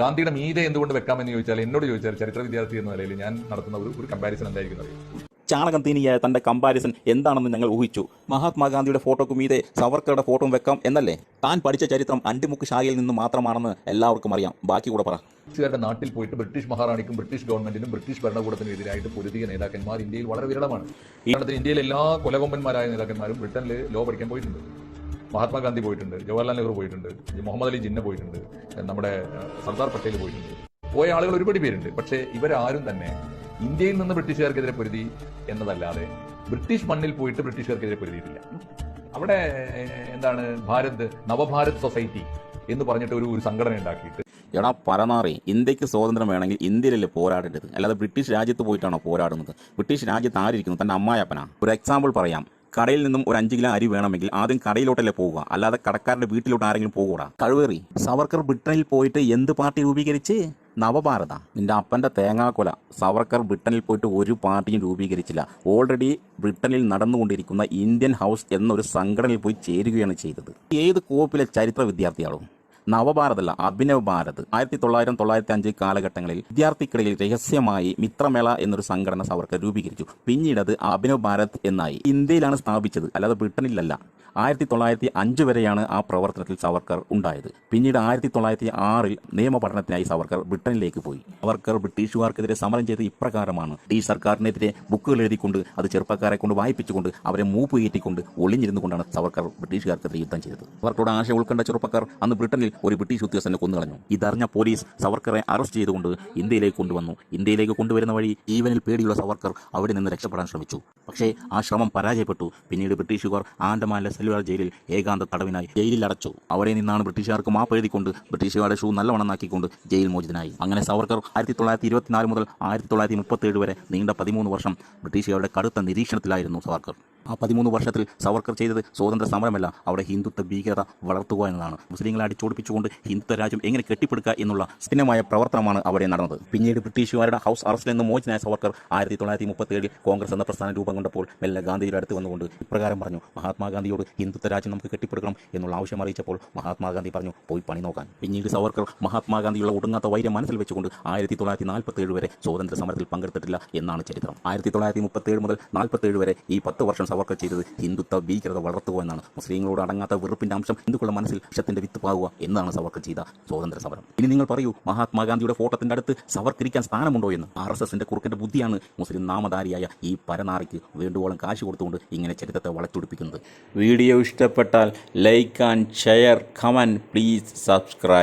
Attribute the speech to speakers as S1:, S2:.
S1: ഗാന്ധിയുടെ മീതെ എന്തുകൊണ്ട് വെക്കാമെന്ന് ചോദിച്ചാൽ എന്നോട് ചോദിച്ചാൽ ചരിത്ര വിദ്യാർത്ഥി എന്ന നിലയിൽ ഞാൻ നടത്തുന്ന ഒരു ഒരു കമ്പാരിസൺ എന്തായിരിക്കും അറിയാം?
S2: ചാണകം തീനിയായ തന്റെ കമ്പാരിസൺ എന്താണെന്ന് ഞങ്ങൾ ഊഹിച്ചു. മഹാത്മാഗാന്ധിയുടെ ഫോട്ടോക്ക് മീതെ സവർക്കറുടെ ഫോട്ടോ വെക്കാം എന്നല്ലേ? താൻ പഠിച്ച ചരിത്രം അണ്ടിമുക്ക് ശാഖയിൽ നിന്ന് മാത്രമാണെന്ന് എല്ലാവർക്കും അറിയാം. ബാക്കി കൂടെ പറ.
S1: ബ്രിട്ടീഷുകാരുടെ നാട്ടിൽ പോയിട്ട് ബ്രിട്ടീഷ് മഹാറാണിക്കും ബ്രിട്ടീഷ് ഗവൺമെന്റിനും ബ്രിട്ടീഷ് ഭരണകൂടത്തിനും എതിരായിട്ട് പൊരുതിയ നേതാക്കന്മാർ ഇന്ത്യയിൽ വളരെ വിരളമാണ്. ഈ ഇന്ത്യയിലെ എല്ലാ കൊലകൊമ്പന്മാരായ നേതാക്കന്മാരും ബ്രിട്ടനിൽ ലോ പഠിക്കാൻ പോയിട്ടുണ്ട്. മഹാത്മാഗാന്ധി പോയിട്ടുണ്ട് ജവഹർലാൽ നെഹ്റു പോയിട്ടുണ്ട് മുഹമ്മദ് അലി ജിന്ന പോയിട്ടുണ്ട് നമ്മുടെ സർദാർ പട്ടേൽ പോയിട്ടുണ്ട്. പോയ ആളുകൾ ഒരുപാട് പേരുണ്ട് പക്ഷേ ഇവരാരും തന്നെ ഇന്ത്യയിൽ നിന്ന് ബ്രിട്ടീഷുകാർക്കെതിരെ പൊരുതി എന്നതല്ലാതെ ബ്രിട്ടീഷ് മണ്ണിൽ പോയിട്ട് ബ്രിട്ടീഷുകാർക്കെതിരെ പൊരുതിയിട്ടില്ല. അവിടെ എന്താണ് ഭാരത് നവഭാരത് സൊസൈറ്റി എന്ന് പറഞ്ഞിട്ട് ഒരു ഒരു സംഘടന ഉണ്ടാക്കിയിട്ട്
S2: എടാ പരനാറി ഇന്ത്യയ്ക്ക് സ്വാതന്ത്ര്യം വേണമെങ്കിൽ ഇന്ത്യയിലല്ലേ പോരാടേണ്ടത്? അല്ലാതെ ബ്രിട്ടീഷ് രാജ്യത്ത് പോയിട്ടാണോ പോരാടുന്നത്? ബ്രിട്ടീഷ് രാജ്യത്ത് ആരിയിരിക്കുന്നു തന്റെ അമ്മായപ്പനാ ഒരു എക്സാമ്പിൾ പറയാം. കടയിൽ നിന്നും ഒരു അഞ്ച് കിലോ അരി വേണമെങ്കിൽ ആദ്യം കടയിലോട്ടല്ലേ പോവുക. അല്ലാതെ കടക്കാരുടെ വീട്ടിലോട്ട് ആരെങ്കിലും പോകൂടാ. കഴിവേറി സവർക്കർ ബ്രിട്ടനിൽ പോയിട്ട് എന്ത് പാർട്ടി രൂപീകരിച്ച്? നവഭാരത. നിന്റെ അപ്പന്റെ തേങ്ങാക്കൊല. സവർക്കർ ബ്രിട്ടനിൽ പോയിട്ട് ഒരു പാർട്ടിയും രൂപീകരിച്ചില്ല. ഓൾറെഡി ബ്രിട്ടനിൽ നടന്നുകൊണ്ടിരിക്കുന്ന ഇന്ത്യൻ ഹൗസ് എന്നൊരു സംഘടനയിൽ പോയി ചേരുകയാണ് ചെയ്തത്. ഏത് കോപ്പിലെ ചരിത്ര വിദ്യാർത്ഥിയാണോ? നവഭാരതല്ല അഭിനവ് ഭാരത് ആയിരത്തി തൊള്ളായിരം തൊള്ളായിരത്തി അഞ്ച് കാലഘട്ടങ്ങളിൽ വിദ്യാർത്ഥിക്കിടയിൽ രഹസ്യമായി മിത്രമേള എന്നൊരു സംഘടന സവർക്കർ രൂപീകരിച്ചു. പിന്നീട് അത് അഭിനവ് ഭാരത് എന്നായി ഇന്ത്യയിലാണ് സ്ഥാപിച്ചത്. അല്ലാതെ ബ്രിട്ടനിലല്ല. ആയിരത്തി തൊള്ളായിരത്തി അഞ്ച് വരെയാണ് ആ പ്രവർത്തനത്തിൽ സവർക്കർ ഉണ്ടായത്. പിന്നീട് ആയിരത്തി തൊള്ളായിരത്തി ആറിൽ നിയമപഠനത്തിനായി സവർക്കർ ബ്രിട്ടനിലേക്ക് പോയി. സവർക്കർ ബ്രിട്ടീഷുകാർക്കെതിരെ സമരം ചെയ്ത് ഇപ്രകാരമാണ്. ഈ സർക്കാരിനെതിരെ ബുക്കുകൾ എഴുതിക്കൊണ്ട് അത് ചെറുപ്പക്കാരെ കൊണ്ട് വായിപ്പിച്ചുകൊണ്ട് അവരെ മൂപ്പ് കയറ്റിക്കൊണ്ട് ഒളിഞ്ഞിരുന്നു കൊണ്ടാണ് സവർക്കർ ബ്രിട്ടീഷുകാർക്കെതിരെ യുദ്ധം ചെയ്തത്. അവർക്കോട് ആശയ ഉൾക്കൊണ്ട ചെറുപ്പക്കാർ അന്ന് ബ്രിട്ടനിൽ ഒരു ബ്രിട്ടീഷ് ഉദ്യോഗസ്ഥനെ കൊന്നുകളഞ്ഞു. ഇതറിഞ്ഞ പോലീസ് സവർക്കറെ അറസ്റ്റ് ചെയ്തുകൊണ്ട് ഇന്ത്യയിലേക്ക് കൊണ്ടുവന്നു. ഇന്ത്യയിലേക്ക് കൊണ്ടുവരുന്ന വഴി ജീവനിൽ പേടിയുള്ള സവർക്കർ അവിടെ നിന്ന് രക്ഷപ്പെടാൻ ശ്രമിച്ചു. പക്ഷേ ആ ശ്രമം പരാജയപ്പെട്ടു. പിന്നീട് ബ്രിട്ടീഷുകാർ ആൻഡമാനിലെ സെല്ലുലാർ ജയിലിൽ ഏകാന്ത തടവിനായി ജയിലിൽ അടച്ചു അവിടെ നിന്നാണ് ബ്രിട്ടീഷുകാർക്ക് മാപ്പ് എഴുതിക്കൊണ്ട് ബ്രിട്ടീഷുകാരുടെ ഷൂ നല്ലവണ്ണം നാക്കിക്കൊണ്ട് ജയിൽ മോചിതനായി. അങ്ങനെ സവർക്കർ ആയിരത്തി തൊള്ളായിരത്തി ഇരുപത്തിനാല് മുതൽ ആയിരത്തി തൊള്ളായിരത്തി മുപ്പത്തേഴ് വരെ നീണ്ട പതിമൂന്ന് വർഷം ബ്രിട്ടീഷുകാരുടെ കടുത്ത നിരീക്ഷണത്തിലായിരുന്നു സവർക്കർ. ആ പതിമൂന്ന് വർഷത്തിൽ സവർക്കർ ചെയ്തത് സ്വതന്ത്ര സമരമല്ല. അവിടെ ഹിന്ദുത്വ ഭീകരത വളർത്തുക എന്നതാണ്. മുസ്ലിങ്ങളെ അടിച്ചോടിപ്പിച്ചുകൊണ്ട് ഹിന്ദുത്വ രാജ്യം എങ്ങനെ കെട്ടിപ്പടുക്കുക എന്നുള്ള സ്ഥിരമായ പ്രവർത്തനമാണ് അവിടെ നടന്നത്. പിന്നീട് ബ്രിട്ടീഷുകാരുടെ ഹൗസ് അറസ്റ്റിൽ നിന്ന് മോചനായ സവർക്കർ ആയിരത്തി തൊള്ളായിരത്തി മുപ്പത്തേഴിൽ കോൺഗ്രസ് എന്ന പ്രസ്ഥാനം രൂപം കൊണ്ടപ്പോൾ മെല്ലെ ഗാന്ധിയുടെ അടുത്ത് വന്നുകൊണ്ട് ഇപ്രകാരം പറഞ്ഞു മഹാത്മാഗാന്ധിയോട് ഹിന്ദുത്വ രാജ്യം നമുക്ക് കെട്ടിപ്പടുക്കണം എന്നുള്ള ആവശ്യം അറിയിച്ചപ്പോൾ മഹാത്മാഗാന്ധി പറഞ്ഞു പോയി പണി നോക്കാൻ. പിന്നീട് സവർക്കർ മഹാത്മാഗാന്ധിയുള്ള ഒടുങ്ങാത്ത വൈര്യം മനസ്സിൽ വെച്ചുകൊണ്ട് ആയിരത്തി തൊള്ളായിരത്തി നാൽപ്പത്തേഴ് വരെ സ്വാതന്ത്ര്യ സമരത്തിൽ പങ്കെടുത്തിട്ടില്ല എന്നാണ് ചരിത്രം. ആയിരത്തി തൊള്ളായിരത്തി മുപ്പത്തേഴ് മുതൽ നാൽപ്പത്തേഴ് വരെ ഈ പത്ത് വർഷം സവർക്കർ ചെയ്തത് ഹിന്ദുത്വ ഭീകരത വളർത്തുക എന്നാണ്. മുസ്ലിങ്ങളോട് അടങ്ങാത്ത വെറുപ്പിന്റെ അംശം ഹിന്ദുക്കളുടെ മനസ്സിൽ വിഷത്തിന്റെ വിത്ത് പാകുക എന്നാണ് സവർക്കർ ചെയ്ത സ്വാതന്ത്ര്യ സമരം. ഇനി നിങ്ങൾ പറയൂ മഹാത്മാഗാന്ധിയുടെ ഫോട്ടത്തിന്റെ അടുത്ത് സവർക്കരിക്കാൻ സ്ഥാനമുണ്ടോ എന്ന്? ആർ എസ് എസിന്റെ കുറുക്കന്റെ ബുദ്ധിയാണ് മുസ്ലിം നാമധാരിയായ ഈ പരനാറിക്ക് വേണ്ടുവോളം കാശ് കൊടുത്തുകൊണ്ട് ഇങ്ങനെ ചരിത്രത്തെ വളച്ചൊടിപ്പിക്കുന്നത്. വീഡിയോ ഇഷ്ടപ്പെട്ടാൽ like and share comment please subscribe.